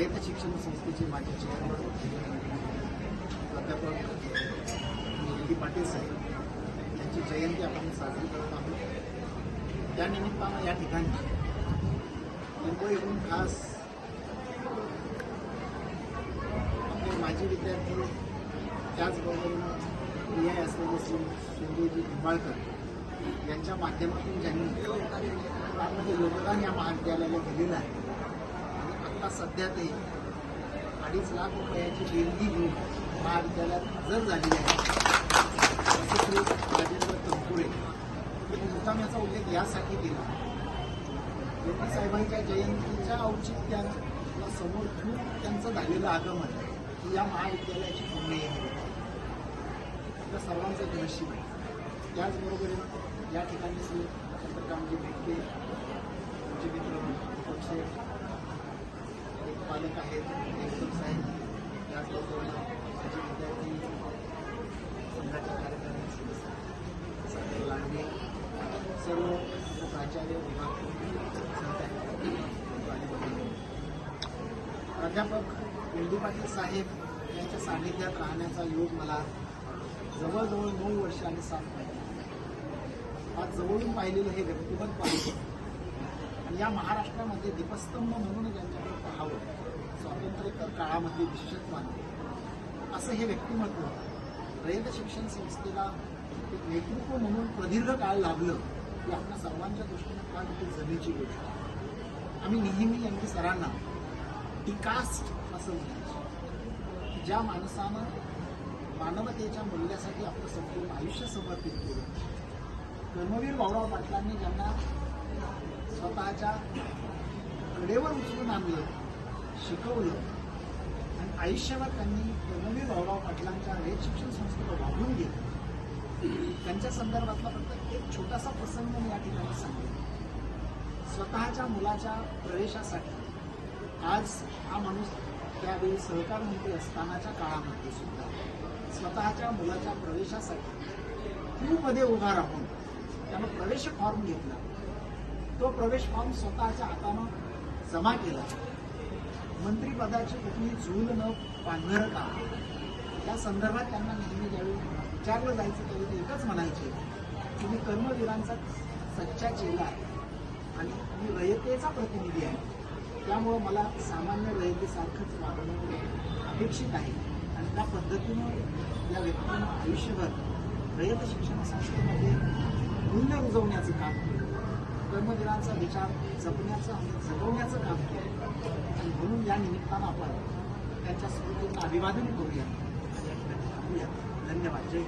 रयत शिक्षण संस्थेचे माजी चेअरमन प्राध्यापक निधी पाटील साहेब यांची जयंती आपण साजरी करत आहोत. त्यानिमित्तानं या ठिकाणी मुंबईहून खास आपले माजी विद्यार्थी त्याचबरोबर पी आय असलेले श्री संजयजी निंबाळकर यांच्या माध्यमातून ज्यांनी त्यामध्ये योगदान या महाविद्यालयाला दिलेलं आहे आता सध्या ते अडीच लाख रुपयाची देणगी घेऊन महाविद्यालयात हजर झालेली आहे असं श्री राजेंद्र तनपुरे मी मुद्दाम याचा उल्लेख यासाठी केला. योगी साहेबांच्या जयंतीच्या औचित्याला समोर ठेवून त्यांचं झालेलं आगमन की या महाविद्यालयाची पुण्य आहे. आपल्या सर्वांचं एक नशीब आहे. त्याचबरोबर या ठिकाणी श्री चंद्रकांतजी भेटके प्राचार्य विभाग प्राध्यापक इंदू पाटील साहेब यांच्या सान्निध्यात राहण्याचा योग मला जवळजवळ नऊ वर्ष आणि सात महिने आज जवळून पाहिलेलं हे व्यक्तिगत पाहिजे आणि या महाराष्ट्रामध्ये दीपस्तंभ म्हणून ज्यांच्याकडे पाहावं स्वातंत्र्योत्तर काळामध्ये विशेषत्वाने असं हे व्यक्तिमत्व रयत शिक्षण संस्थेला एक नेतृत्व म्हणून प्रदीर्घ काळ लाभलं. ही आपल्या सर्वांच्या दृष्टीने फार मोठी जमेची गोष्ट आम्ही नेहमी यांनी सरांना टिकास्ट असं म्हणायचं. ज्या माणसानं मानवतेच्या मूल्यासाठी आपलं संपूर्ण आयुष्य समर्पित केलं. कर्मवीर भाऊराव पाटलांनी ज्यांना स्वतःच्या कडेवर उचलून आणलं शिकवलं आणि आयुष्यभर त्यांनी कर्मवीर भाऊराव पाटलांच्या रयत शिक्षण संस्थेला वागून घेतलं. त्यांच्या संदर्भातला फक्त एक छोटासा प्रसंग मी या ठिकाणी सांगेन. स्वतःच्या मुलाच्या प्रवेशासाठी आज हा माणूस त्यावेळी सहकार मंत्री असतानाच्या काळामध्ये सुद्धा स्वतःच्या मुलाच्या प्रवेशासाठी क्यूमध्ये उभा राहून त्यानं प्रवेश फॉर्म घेतला. तो प्रवेश फॉर्म स्वतःच्या हातानं जमा केला. मंत्रिपदाची कुठली झूल न पांघर का त्या संदर्भात त्यांना नेहमी ज्यावेळी विचारलं जायचं त्यावेळी ते एकच म्हणायचे की मी कर्मवीरांचा सच्चा चेला आहे आणि मी रयतेचा प्रतिनिधी आहे. त्यामुळं मला सामान्य रयतेसारखंच वागणं अपेक्षित आहे. आणि त्या पद्धतीनं या व्यक्तीनं आयुष्यभर रयत शिक्षण संस्थेमध्ये मूल्य रुजवण्याचं काम केलं. कर्मवीरांचा विचार जपण्याचं आणि जगवण्याचं काम केलं. आणि म्हणून या निमित्तानं आपण त्यांच्या स्मृतींना अभिवादन करूया. Dạ, lên nhà bạn chứ